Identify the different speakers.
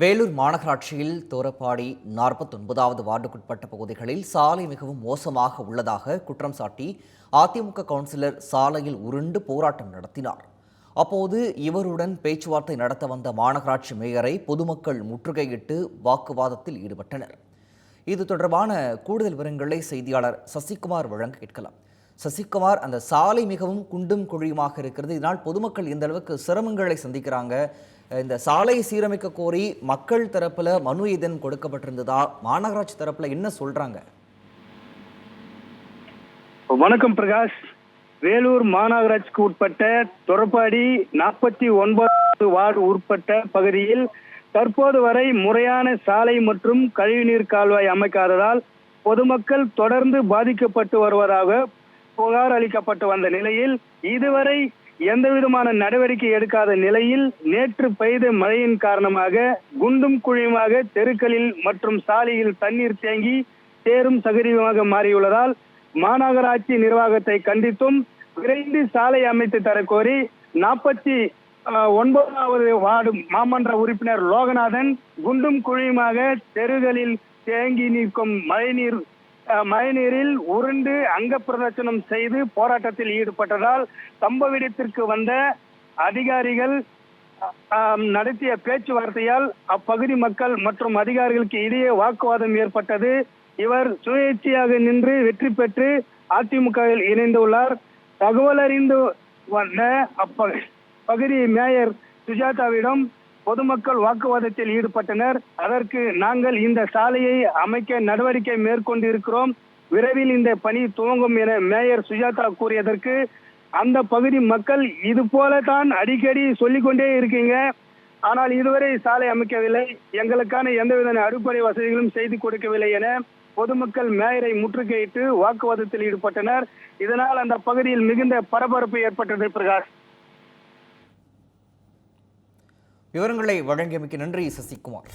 Speaker 1: வேலூர் மாநகராட்சியில் தோரப்பாடி நாற்பத்தொன்பதாவது வார்டுக்குட்பட்ட பகுதிகளில் சாலை மிகவும் மோசமாக உள்ளதாக குற்றம் சாட்டி அதிமுக கவுன்சிலர் சாலையில் உருண்டு போராட்டம் நடத்தினார். அப்போது இவருடன் பேச்சுவார்த்தை நடத்த வந்த மாநகராட்சி மேயரை பொதுமக்கள் முற்றுகையிட்டு வாக்குவாதத்தில் ஈடுபட்டனர். இது தொடர்பான கூடுதல் விவரங்களை செய்தியாளர் சசிகுமார் வழங்க கேட்கலாம். சசிகுமார் அந்த சாலை மிகவும் குண்டும் குழியுமாக இருக்கிறது. இதனால் பொதுமக்கள் எந்த அளவுக்கு சிரமங்களை சந்திக்கிறாங்க. இந்த சாலை சீரமைக்க கோரி மக்கள் தரப்பில் மனு இதன் கொடுக்கப்பட்டிருந்ததா? மாநகராட்சி தரப்பில் என்ன சொல்றாங்க?
Speaker 2: வணக்கம் பிரகாஷ். வேலூர் மாநகராட்சிக்கு உட்பட்ட தொரப்பாடி நாற்பத்தி ஒன்பது வார்டு உட்பட்ட பகுதியில் தற்போது வரை முறையான சாலை மற்றும் கழிவுநீர் கால்வாய் அமைக்காததால் பொதுமக்கள் தொடர்ந்து பாதிக்கப்பட்டு வருவதாக புகார் அளிக்கப்பட்டு வந்த நிலையில் இதுவரை எந்த விதமான நடவடிக்கை எடுக்காத நிலையில் நேற்று பெய்த மழையின் காரணமாக குண்டும் குழியுமாக தெருக்களில் மற்றும் சாலையில் தண்ணீர் தேங்கி தேரும் சகதியுமாக மாறியுள்ளதால் மாநகராட்சி நிர்வாகத்தை கண்டித்தும் விரைந்து சாலை அமைத்து தரக்கோரி நாற்பத்தி ஒன்பதாவது வார்டு மாமன்ற உறுப்பினர் லோகநாதன் குண்டும் குழியுமாக தெருகளில் தேங்கி நிற்கும் மழைநீர் மழைநீரில் உருண்டு அங்க பிரதர்சனம் செய்து போராட்டத்தில் ஈடுபட்டதால் சம்பவ இடத்திற்கு வந்த அதிகாரிகள் நடத்திய பேச்சுவார்த்தையால் அப்பகுதி மக்கள் மற்றும் அதிகாரிகளுக்கு இடையே வாக்குவாதம் ஏற்பட்டது. இவர் சுயேட்சையாக நின்று வெற்றி பெற்று அதிமுகவில் இணைந்துள்ளார். தகவல் அறிந்து வந்த அப்ப பகுதி மேயர் சுஜாதாவிடம் பொதுமக்கள் வாக்குவாதத்தில் ஈடுபட்டனர். அதற்கு நாங்கள் இந்த சாலையை அமைக்க நடவடிக்கை மேற்கொண்டு இருக்கிறோம் விரைவில் இந்த பணி துவங்கும் என மேயர் சுஜாதா கூறியதற்கு அந்த பகுதி மக்கள் இது போல தான் அடிக்கடி சொல்லிக்கொண்டே இருக்கீங்க. ஆனால் இதுவரை சாலை அமைக்கவில்லை. எங்களுக்கான எந்தவித அடிப்படை வசதிகளும் செய்து கொடுக்கவில்லை என பொதுமக்கள் மேயரை முற்றுகையிட்டு வாக்குவாதத்தில் ஈடுபட்டனர். இதனால் அந்த பகுதியில் மிகுந்த பரபரப்பு ஏற்பட்டது பிரகாஷ்.
Speaker 1: விவரங்களை வழங்கியமைக்கு நன்றி சசிகுமார்.